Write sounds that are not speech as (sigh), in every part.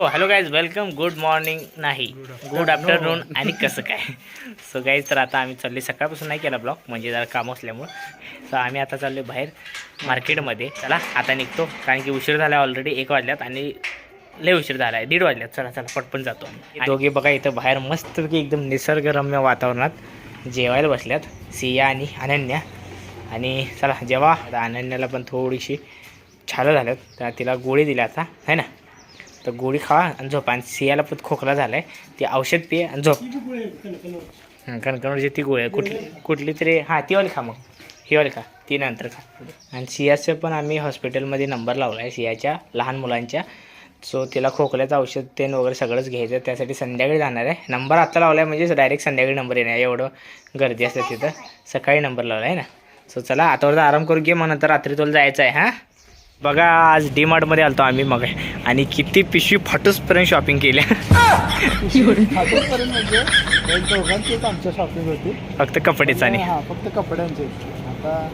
हो hello guys welcome good morning नाही good afternoon आणि कसं काय? सो गाईज तर आता आम्ही चालले सकाळपासून नाही केला ब्लॉग म्हणजे जरा काम असल्यामुळं. सो आम्ही आता चाललो बाहेर मार्केटमध्ये चला आता निघतो कारण की उशीर झाला ऑलरेडी एक वाजल्यात आणि लय उशीर झाला आहे दीड वाजल्यात. चला चला पटपन जातो. आम्ही. दोघे बघा इथं बाहेर मस्तपैकी एकदम निसर्गरम्य वातावरणात जेवायला बसल्यात सिया आणि अनन्या. आणि चला जेव्हा आता अनन्याला पण थोडीशी छालं झाल्यात तर तिला गोळी दिल्या आता है ना? तर गोळी खावा आणि झोपा. आणि सियाला पण खोकला झाला आहे ती औषध पिये आणि झोप. हां कणकणची ती गोळी आहे. कुठली कुठली तरी हां ती वाली खा मग. ही वाली खा. ती नंतर खा. आणि सियाचं पण आम्ही हॉस्पिटलमध्ये नंबर लावला आहे सियाच्या लहान मुलांच्या. सो तिला खोकल्याचं औषध तेन वगैरे सगळंच घ्यायचं. आहे. त्यासाठी संध्याकाळी जाणार आहे. नंबर आत्ता लावला आहे म्हणजे डायरेक्ट संध्याकाळी नंबर येणार आहे. एवढं गर्दी असते तिथं. सकाळी नंबर लावला आहे ना. सो चला आता आराम करू घे. मग नंतर रात्री तुला जायचं आहे हां? बघा आज डी मार्टमध्ये आलतो आम्ही मग. आणि किती पिशवी फाटूसपर्यंत शॉपिंग केल्या आमच्या शॉपिंग होती फक्त कपडेच आणि. फक्त कपड्यांचे. आता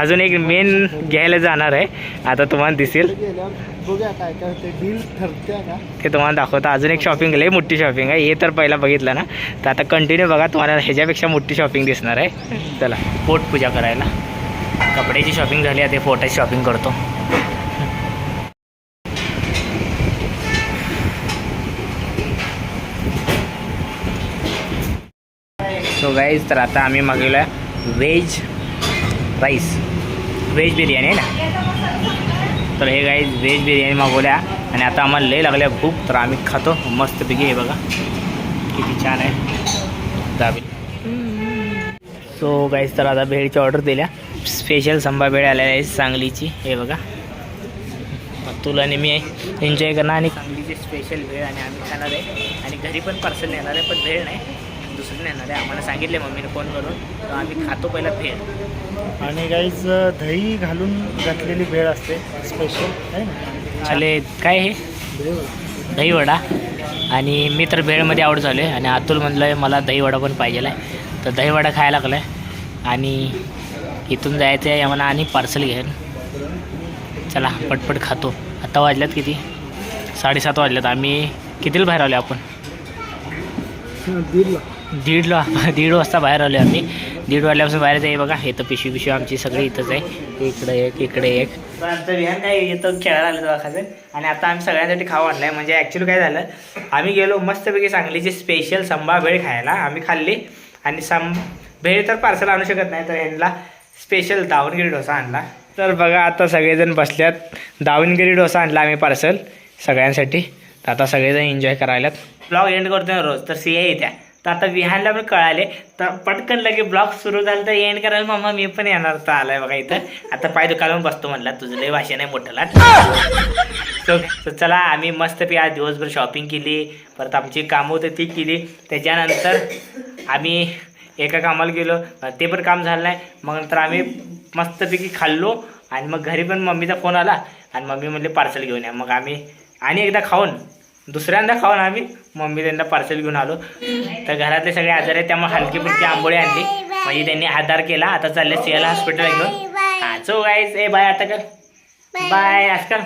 अजून एक मेन घ्यायला जाणार आहे. आता तुम्हाला दिसेल. तिथे गेल्यावर बघूया काय काय होते डील ठरते का? ते तुम्हाला दाखवतं. अजून एक शॉपिंग लई मोठी शॉपिंग आहे. हे तर पहिला बघितलं ना. तर आता कंटिन्यू बघा तुम्हाला ह्याच्यापेक्षा मोठी शॉपिंग दिसणार आहे. चला पोट पूजा करायला. कपड्याची शॉपिंग झाली आता पोटाची शॉपिंग करतो. सो गाईज तर आता आम्ही मागवलं व्हेज राईस व्हेज बिर्याणी आहे ना? तर हे गाईज व्हेज बिर्याणी मागवल्या आणि आता आम्हाला लय लागल्या भूक. तर आम्ही खातो मस्तपैकी हे बघा. किती छान आहे. दाबी. सो गाईज तर आता भेळची ऑर्डर दिल्या. स्पेशल संभा भेळ आलेल्या आहे सांगलीची. हे बघा. तुला आणि मी एन्जॉय करणार आणि सांगलीची स्पेशल भेळ आणि आम्ही खाणार आहे. आणि घरी पण पार्सल नेणार आहे पण भेळ नाही. दुसरी नेणार आहे. आम्हाला सांगितले मम्मीने फोन करून. तर आम्ही खातो पहिला भेळ. आणि गाईज दही घालून घातलेली भेळ असते. स्पेशल आहे ना? आले काय हे? भेळ दही वडा. आणि मी तर भेळमध्ये आवड झालो आहे. आणि अतुल म्हणलं आहे मला दही वडा पण पाहिजे आहे तर दही वडा खायला लागला आहे आणि इथून जायचं आहे आम्हाला आणि पार्सल घेऊन. चला पटपट खातो. आता वाजल्यात किती? साडेसात वाजल्यात. आम्ही कितीला बाहेर आलो आपण? दीडला. दीडला (laughs) दीड वाजता बाहेर आलो आम्ही. दीड वाजल्यापासून बाहेर जाईल बघा. हे तर पिशवी पिशवी आमची सगळी इथंच आहे. इकडे एक इकडे एक. आमचं विहान काय इथं खेळायला आलं दवाखान्यात. आणि आता आम्ही सगळ्यांसाठी खाऊ आणलं म्हणजे ॲक्च्युली काय झालं? आम्ही गेलो मस्तपैकी सांगलीची स्पेशल संभा भेळ खायला. आम्ही खाल्ली. आणि सं भेळ तर पार्सल आणू शकत नाही तर ह्यांना स्पेशल दावणगिरी डोसा आणला. तर बघा आता सगळेजण बसल्यात. दावणगिरी डोसा आणला आम्ही पार्सल सगळ्यांसाठी. तर आता सगळेजण एन्जॉय करायलात ब्लॉग एंड करतो ना रोज तर सी आहे त्या तर आता विहानला पण कळाले. तर पटकन लगे ब्लॉग सुरू झालं तर एंड करायला मामा मी पण येणार तर आलाय बघा इथं. आता पाय दुकानावर बसतो म्हणला. तुझं लय भाषा नाही मोठं लाट चला आम्ही मस्तपैकी आज दिवसभर शॉपिंग केली. परत आमची कामं होती ती केली. त्याच्यानंतर आम्ही एका कामाला गेलो. ते पण काम झालं नाही. मग नंतर आम्ही मस्तपैकी खाल्लो. आणि मग घरी पण मम्मीचा फोन आला. आणि मम्मी म्हणले पार्सल घेऊन या. मग आम्ही आणि एकदा खाऊन दुसऱ्यांदा खाऊन आम्ही मम्मी त्यांना पार्सल घेऊन आलो. तर घरातले सगळे आजार आहेत त्यामुळे हलकी फुलकी आंबोळी आणली. म्हणजे त्यांनी आधार केला आता चालले सियाला हॉस्पिटलला घेऊन. हा सो गाईज ए बाय आता कर. बाय आजकाल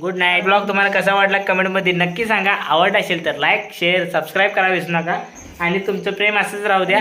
गुड नाईट ब्लॉग तुम्हाला कसा वाटला कमेंटमध्ये नक्की सांगा. आवड असेल तर लाईक शेअर सबस्क्राईब करा विसरू नका. आणि तुमचं प्रेम असंच राहू द्या.